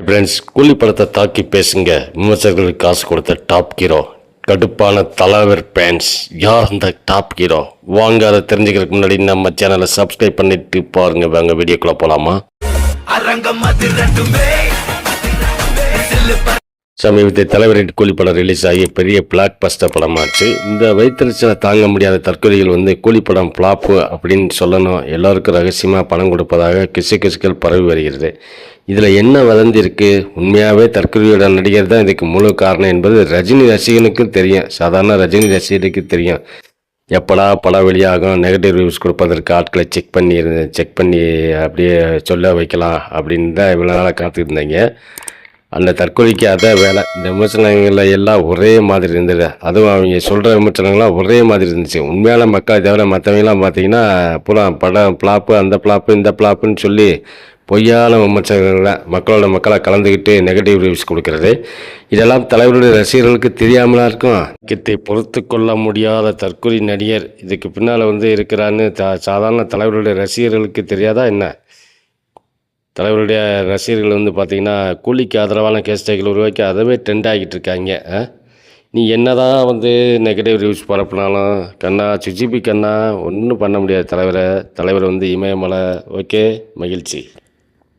Friends கூலி படத்தை தாக்கி பேசுங்க. விமர்சகர்களுக்கு காசு கொடுத்த டாப் ஹீரோ கடுப்பான தலைவர் பேன்ஸ் யார் அந்த டாப் ஹீரோ வாங்க அதை தெரிஞ்சுக்கிறதுக்கு முன்னாடி நம்ம சேனலை சப்ஸ்கிரைப் பண்ணிட்டு பாருங்க. வாங்க வீடியோக்குள்ள போலாமா? அரங்கம் அதிரட்டுமே சமீபத்தில் தலைவரின் கூலிப்படம் ரிலீஸ் ஆகி பெரிய பிளாக் பஸ்டர் படமாச்சு. இந்த வைத்தறிச்சலை தாங்க முடியாத தற்கொலைகள் வந்து கூலிப்படம் ஃப்ளாப்பு அப்படின்னு சொல்லணும். எல்லாருக்கும் ரகசியமாக பணம் கொடுப்பதாக கிசு கிசுக்கள் பரவி வருகிறது. இதில் என்ன வதந்தி உண்மையாகவே தற்கொலையோட நடிகர் தான் இதுக்கு முழு காரணம் என்பது ரஜினி ரசிகனுக்கு தெரியும். சாதாரண ரஜினி ரசிகனுக்கு தெரியும். எப்படா படம் வெளியாகும்? நெகட்டிவ் ரிவ்யூஸ் கொடுப்பதற்கு ஆட்களை செக் பண்ணி செக் பண்ணி அப்படியே சொல்ல வைக்கலாம் அப்படின்னு தான் இவ்வளோ நாளாக காத்துருந்தீங்க இருந்தீங்க. அந்த தற்கொலைக்கு அதான் வேலை. இந்த விமர்சனங்கள் எல்லாம் ஒரே மாதிரி இருந்தது. அதுவும் அவங்க சொல்கிற விமர்சனங்கள்லாம் ஒரே மாதிரி இருந்துச்சு. உண்மையான மக்களை தவிர மற்றவங்களாம் பார்த்தீங்கன்னா புறா படம் பிளாப்பு அந்த பிளாப்பு இந்த பிளாப்புன்னு சொல்லி பொய்யான விமர்சனங்களை மக்களோட மக்களை கலந்துக்கிட்டு நெகட்டிவ் ரிவ்யூஸ் கொடுக்கறது. இதெல்லாம் தலைவருடைய ரசிகர்களுக்கு தெரியாமலாம் இருக்கும். கித்தை பொறுத்து கொள்ள முடியாத தற்கொலை நடிகர் இதுக்கு பின்னால் வந்து இருக்கிறான்னு சாதாரண தலைவருடைய ரசிகர்களுக்கு தெரியாதா என்ன? தலைவருடைய ரசிகர்கள் வந்து பார்த்தீங்கன்னா கூலிக்கு ஆதரவான கேஸ்டைகள் உருவாக்கி அதவே ட்ரெண்ட் ஆகிட்டு இருக்காங்க. நீ என்ன தான் வந்து நெகட்டிவ் ரிவ்யூஸ் பரப்புனாலும் கண்ணா சுஜிபி கண்ணா ஒன்றும் பண்ண முடியாது தலைவரை. தலைவர் வந்து இமயமலை. ஓகே மகிழ்ச்சி.